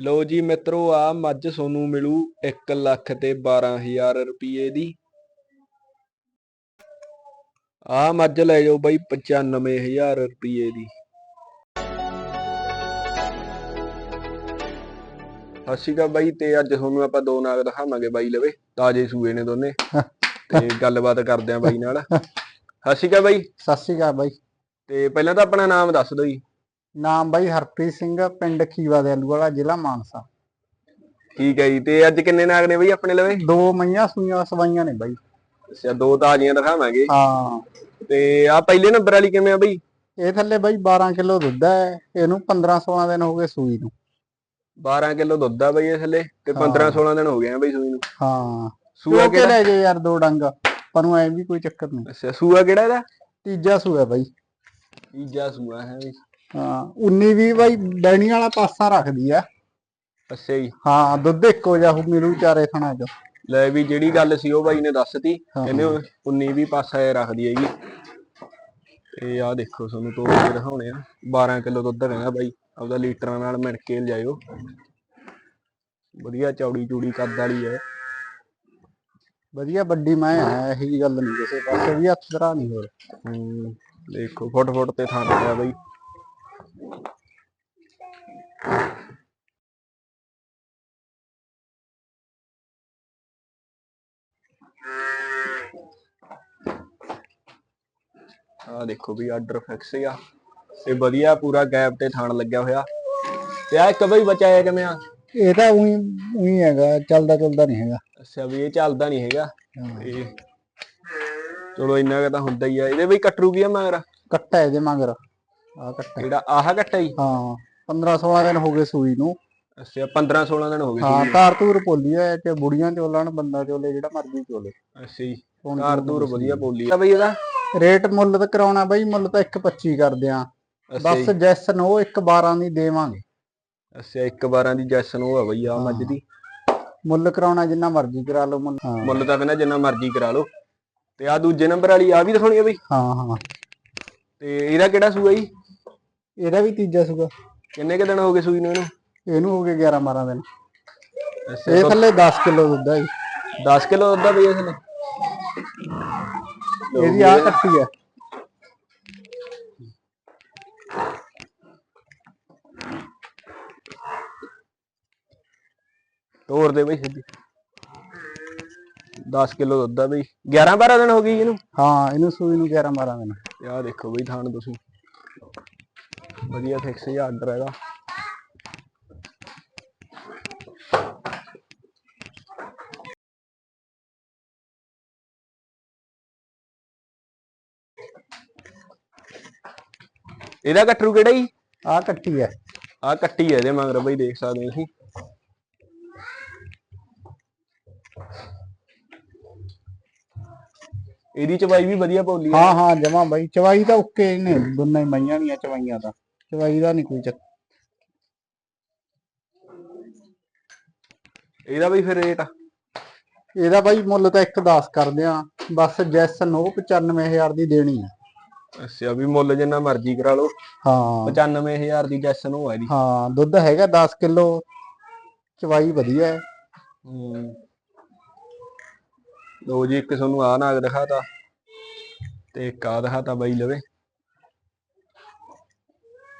ਲੋ ਜੀ ਮਿੱਤਰੋ ਆ ਮੱਝ ਸੋਨੂੰ ਮਿਲੂ 1 ਲੱਖ ਤੇ 12000 ਰੁਪਏ ਦੀ। ਆ ਮੱਝ ਲੈ ਜਾਓ ਬਾਈ 95000 ਰੁਪਏ ਦੀ। ਅਸੀਗਾ ਬਾਈ ਤੇ ਅੱਜ ਤੁਹਾਨੂੰ ਆਪਾਂ ਦੋ ਨਾਗ ਦਿਖਾਵਾਂਗੇ ਬਾਈ ਲਵੇ ਤਾਜੇ ਸੂਏ ਨੇ ਦੋਨੇ। ਤੇ ਗੱਲਬਾਤ ਕਰਦੇ ਆਂ ਬਾਈ ਨਾਲ। ਅਸੀਗਾ ਬਾਈ। ਸਤਿ ਸ਼੍ਰੀ ਅਕਾਲ ਬਾਈ। ਤੇ ਪਹਿਲਾਂ ਤਾਂ ਆਪਣਾ ਨਾਮ ਦੱਸ ਦਿਓ ਜੀ। ਨਾਮ ਬਾਈ ਹਰਪ੍ਰੀਤ ਸਿੰਘ ਪਿੰਡ ਖੀਵਾ ਦੇ ਆਲੂ ਵਾਲਾ ਜ਼ਿਲ੍ਹਾ ਮਾਨਸਾ। ਠੀਕ ਹੈ ਜੀ ਤੇ ਅੱਜ ਕਿੰਨੇ ਨਾਗ ਨੇ ਬਾਈ ਆਪਣੇ ਲਵੇ? ਦੋ ਮਈਆਂ ਸੂਈਆਂ ਸਵਾਈਆਂ ਨੇ ਬਾਈ। ਅੱਛਾ ਦੋ ਤਾਜ਼ੀਆਂ ਦਿਖਾਵਾਂਗੇ। ਹਾਂ। ਤੇ ਆ ਪਹਿਲੇ ਨੰਬਰ ਵਾਲੀ ਕਿਵੇਂ ਆ ਬਈ? ਇਹ ਥੱਲੇ ਬਾਈ 12 ਕਿਲੋ ਦੁੱਧ ਹੈ ਇਹਨੂੰ 15 16 ਦਿਨ ਹੋ ਗਏ ਸੂਈ ਨੂੰ। 12 ਕਿਲੋ ਦੁੱਧ ਆ ਬਈ ਇਹ ਥੱਲੇ ਤੇ 15 16 ਦਿਨ ਹੋ ਗਏ ਆ ਬਈ ਸੂਈ ਨੂੰ। ਹਾਂ। ਸੂਆ ਕਿਹੜਾ? ਲੈ ਜੇ ਯਾਰ ਦੋ ਡੰਗ ਪਰ ਨੂੰ ਐ ਵੀ ਕੋਈ ਚੱਕਰ ਨਹੀਂ। ਅੱਛਾ ਸੂਆ ਕਿਹੜਾ ਇਹਦਾ? ਤੀਜਾ ਸੂਆ ਬਾਈ। ਤੀਜਾ ਸੂਆ ਹੈ ਬਈ। ਹਾਂ 19 ਵੀ ਬਾਈ ਡੈਣੀ ਵਾਲਾ ਪਾਸਾ ਰੱਖਦੀ ਆ। ਅੱਛਾ ਜੀ। ਹਾਂ ਦੁੱਧ ਇੱਕੋ ਜਿਹਾ ਹੋ ਮਿਲੂ ਚਾਰੇ ਥਣਾ ਚ। ਲੈ ਵੀ ਜਿਹੜੀ ਗੱਲ ਸੀ ਉਹ ਬਾਈ ਨੇ ਦੱਸਤੀ। ਇਹਨੇ 19 ਵੀ ਪਾਸਾ ਇਹ ਰੱਖਦੀ ਹੈਗੀ। ਤੇ ਆ ਦੇਖੋ ਤੁਹਾਨੂੰ ਤੋੜ ਕੇ ਦਿਖਾਉਣੇ ਆ। 12 ਕਿਲੋ ਦੁੱਧ ਕਹਿੰਦਾ ਬਾਈ। ਆਪਦਾ ਲੀਟਰਾਂ ਨਾਲ ਮਿਣ ਕੇ ਲਿਜਾਇਓ ਵਧੀਆ ਚੌੜੀ ਚੂੜੀ ਕੱਦ ਵਾਲੀ ਹੈ। ਵਧੀਆ ਵੱਡੀ ਮੈਂ ਹੈ ਇਹੀ ਗੱਲ ਨਹੀਂ ਕਿਸੇ ਪਾਸੇ ਵੀ ਹੱਥ ਧਰਾ ਨਹੀਂ ਹੋਰ। ਦੇਖੋ ਫੁੱਟ ਫੁੱਟ ਤੇ ਥਾਂ ਪਿਆ ਬਾਈ। ਆ ਦੇਖੋ ਵੀ ਆਰਡਰ ਫਿਕਸ ਆ। ਤੇ ਵਧੀਆ ਪੂਰਾ ਗੈਪ ਤੇ ਥਾਣ ਲੱਗਿਆ ਹੋਇਆ। ਤੇ ਆ ਇੱਕ ਬਈ ਬਚਾਇਆ ਕਿਵੇਂ ਆ? ਇਹ ਤਾਂ ਉਹੀ ਉਹੀ ਹੈਗਾ ਚੱਲਦਾ ਚੱਲਦਾ ਨਹੀਂ ਹੈਗਾ। ਅੱਛਾ ਵੀ ਇਹ ਚੱਲਦਾ ਨਹੀਂ ਹੈਗਾ। ਤੇ ਚਲੋ ਇੰਨਾ ਕੁ ਤਾਂ ਹੁੰਦਾ ਹੀ ਆ। ਇਹਦੇ ਬਈ ਕਟਰੂ ਕੀ ਆ ਮਗਰ? ਕੱਟਾ ਇਹਦੇ ਮਗਰ। ਆ ਕੱਟਾ ਜਿਹੜਾ ਆਹ ਕੱਟਾ ਹੀ ਹਾਂ 15 16 ਦਿਨ ਹੋ ਗਏ ਸੂਈ ਨੂੰ। ਅੱਛਾ 15 16 ਦਿਨ ਹੋ ਗਏ ਹਾਂ ਤਾਰ ਤੂਰ ਪੋਲੀ ਐ ਤੇ ਬੁੜੀਆਂ ਚੋਲਣ ਬੰਦਾ ਚੋਲੇ ਜਿਹੜਾ ਮਰਜ਼ੀ ਚੋਲੇ। ਅੱਛਾ ਜੀ ਕਾਰ ਦੂਰ ਵਧੀਆ ਬੋਲੀ ਆ ਬਈ ਇਹਦਾ ਰੇਟ ਮੁੱਲ ਤਾਂ ਕਰਾਉਣਾ ਬਈ ਮੁੱਲ ਤਾਂ 1.25 ਕਰਦੇ ਆ। ਬਸ ਜੀ। ਜੈਸ ਨੋ 1.12 ਦੀ ਦੇਵਾਂਗੇ। ਅੱਛਾ ਇੱਕ 12 ਦੀ ਜੈਸਨ ਉਹ ਆ ਬਈ ਆ ਮੱਝ ਦੀ। ਮੁੱਲ ਕਰਾਉਣਾ ਜਿੰਨਾ ਮਰਜ਼ੀ ਕਰਾ ਲਓ ਮੁੱਲ। ਮੁੱਲ ਤਾਂ ਕਹਿੰਦਾ ਜਿੰਨਾ ਮਰਜ਼ੀ ਕਰਾ ਲਓ। ਤੇ ਆ ਦੂਜੇ ਨੰਬਰ ਵਾਲੀ ਆ ਵੀ ਦਿਖਾਉਣੀ ਆ ਬਈ? ਹਾਂ ਹਾਂ। ਤੇ ਇਹਦਾ ਕਿਹੜਾ ਸੂਆ ਜੀ? ਇਹਦਾ ਵੀ ਤੀਜਾ ਸੁਗਾ। ਕਿੰਨੇ ਕੁ ਦਿਨ ਹੋ ਗਏ ਸੂਈ ਨੂੰ ਇਹਨੂੰ? ਇਹਨੂੰ ਹੋ ਗਏ 11 12 ਦਿਨ। ਇਹ ਥੱਲੇ 10 ਕਿਲੋ ਦੁੱਧ ਹੈ ਜੀ। 10 ਕਿਲੋ ਦੁੱਧ ਆ ਬਈ ਇਹਦੀ ਆ ਕੱਟੀ ਹੈ ਤੋਰ ਦੇ ਬਈ ਸਿੱਧੀ। 10 ਕਿਲੋ ਦੁੱਧ ਆ ਬਈ। 11 12 ਦਿਨ ਹੋ ਗਈ ਇਹਨੂੰ? ਹਾਂ ਇਹਨੂੰ ਸੂਈ ਨੂੰ 11 12 ਦਿਨ। ਤੇ ਆਹ ਦੇਖੋ ਬਈ ਥਾਣ ਤੁਸੀਂ। ਵਧੀਆ ਫਿਕਸ ਜਿਹਾ ਆਰਡਰ ਹੈਗਾ। ਇਹਦਾ ਕਟਰੂ ਕਿਹੜਾ ਜੀ? ਆ ਕੱਟੀ ਹੈ। ਆਹ ਕੱਟੀ ਹੈ ਇਹਦੇ ਮਗਰ ਬਈ ਦੇਖ ਸਕਦੇ ਹੋ ਤੁਸੀਂ। ਇਹਦੀ ਚਵਾਈ ਵੀ ਵਧੀਆ ਪੌਲੀ ਹੈ। ਹਾਂ ਹਾਂ ਜਮਾ ਬਾਈ। ਚਵਾਈ ਤਾਂ ਓਕੇ ਨੇ। ਦੋਨਾਂ ਹੀ ਮਈਆਂ ਦੀਆਂ ਚਵਾਈਆਂ ਤਾਂ। ਚਵਾਈ ਦਾ ਨਹੀਂ ਕੋਈ ਚੱਕ ਇਹਦਾ ਬਈ ਫਿਰ ਰੇਟ ਇਹਦਾ ਬਾਈ ਮੁੱਲ ਤਾਂ 1.10 ਕਰਦੇ ਆ ਬਸ ਜੈਸ ਨੋ 95000 ਦੀ ਦੇਣੀ ਆ। ਅੱਛਾ ਵੀ ਮੁੱਲ ਜਿੰਨਾ ਮਰਜ਼ੀ ਕਰਾ ਲਓ। ਹਾਂ। 95000 ਦੀ ਜੈਸਨ ਉਹ ਹੈ ਦੀ ਹਾਂ ਦੁੱਧ ਹੈਗਾ 10 ਕਿਲੋ। ਚਵਾਈ ਵਧੀਆ ਹੈ। ਹੂੰ। ਲੋ ਜੀ ਇੱਕ ਤੁਹਾਨੂੰ ਆ ਨਾਗ ਦਿਖਾਤਾ। ਤੇ ਇੱਕ ਆ ਦਿਖਾਤਾ ਬਾਈ ਲਵੇ।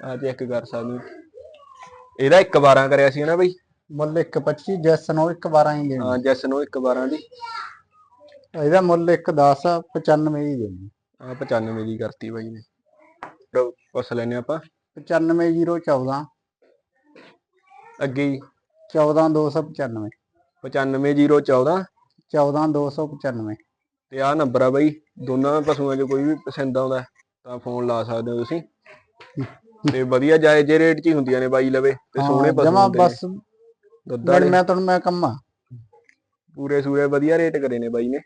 ਆ ਚੈੱਕ ਕਰ ਸਕਦੇ। ਹੋ। ਇਹਦਾ ਇੱਕ 12 ਕਰਿਆ ਸੀ ਨਾ ਬਈ? ਮੁੱਲ 1.25 ਜੈਸ ਨੋ 1.12 ਹੀ ਦੇਣੀ। ਹਾਂ ਜੈਸਨ ਉਹ ਇੱਕ 12 ਦੀ। ਇਹਦਾ ਮੁੱਲ 1.10 95 ਦੀ ਦੇਣੀ। ਆ 95 ਦੀ ਕਰਤੀ ਬਾਈ ਨੇ। ਪੁੱਛ ਲੈਨੇ ਆਪਾਂ। 95014 ਅੱਗੇ ਹੀ 14295 95014 14295 ਤੇ ਆਹ ਨੰਬਰ ਆ ਬਾਈ। ਦੋਨਾਂ ਪਸ਼ੂਆਂ 'ਚ ਕੋਈ ਵੀ ਪਸੰਦ ਆਉਂਦਾ ਹੈ ਤਾਂ ਫੋਨ ਲਾ ਸਕਦੇ ਹੋ ਤੁਸੀਂ। ਤੇ ਵਧੀਆ ਜਾਇਜ਼ ਜੇ ਰੇਟ 'ਚ ਹੀ ਹੁੰਦੀਆਂ ਨੇ ਬਾਈ ਲਵੇ ਤੇ ਸੋਹਣੇ ਪਸ਼ੂ ਜਮਾ ਹੁੰਦੇ ਨੇ। ਬਸ। ਦੁੱਧ ਮੈਂ ਵਾਲੇ। ਮੈਂ ਤੁਹਾਨੂੰ ਮੈਂ ਕੰਮਾ ਪੂਰੇ ਸੂਰੇ ਵਧੀਆ ਰੇਟ ਕਰੇ ਨੇ ਬਾਈ ਨੇ।